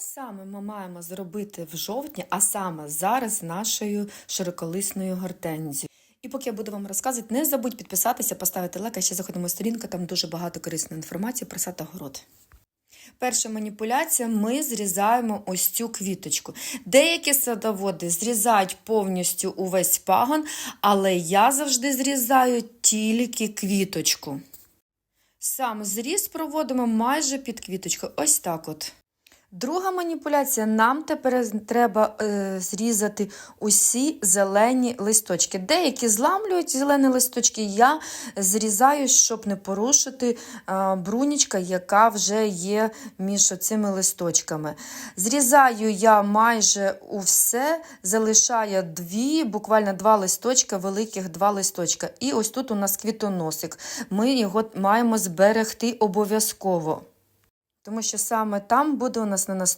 саме ми маємо зробити в жовтні, а саме зараз з нашою широколисною гортензією? І поки я буду вам розказувати, не забудь підписатися, поставити лайк, а ще заходимо в сторінку, там дуже багато корисної інформації про сад та город. Перша маніпуляція ми зрізаємо ось цю квіточку. Деякі садоводи зрізають повністю увесь пагон, але я завжди зрізаю тільки квіточку. Сам зріз проводимо майже під квіточку. Ось так от. Друга маніпуляція. Нам тепер треба е, зрізати усі зелені листочки. Деякі зламлюють зелені листочки, я зрізаю, щоб не порушити е, брунічка, яка вже є між цими листочками. Зрізаю я майже у все, залишаю дві, буквально два листочка, великих два листочка. І ось тут у нас квітоносик. Ми його маємо зберегти обов'язково. Тому що саме там буде у нас на нас